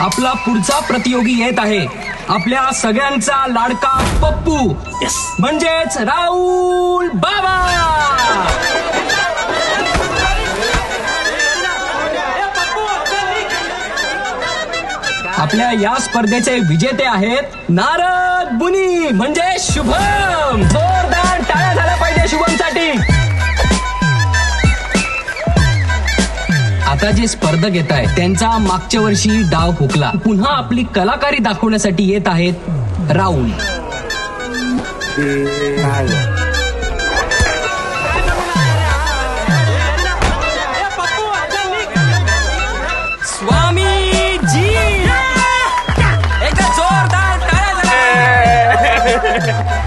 आपला पुढचा प्रतियोगी येत आहे. आपल्या सगळ्यांचा लाडका पप्पू. म्हणजेच राहुल बाबा. आपल्या या स्पर्धेचे विजेते आहेत नारद बुनी म्हणजे शुभम. जोरदार टाळ्या झाल्या पाहिजे शुभमसाठी. आता जे स्पर्धक येत आहेत त्यांचा मागच्या वर्षी डाव हुकला पुन्हा आपली कलाकारी दाखवण्यासाठी येत आहेत राहुल स्वामी जी एकदा जोरदार टाळ्या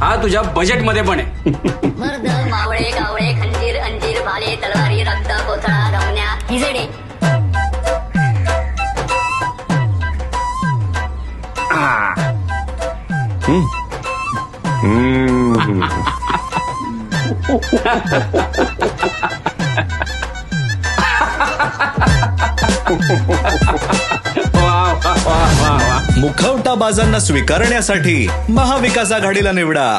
हा तुझ्या बजेटमध्ये पण आहे. मर्द मावळे गावळे खंजीर अंजीर भाले तलवारी रक्त कोथळा रमण्या हिजडे मुखवटा बाजांना स्वीकारण्यासाठी महाविकास आघाडीला निवडा.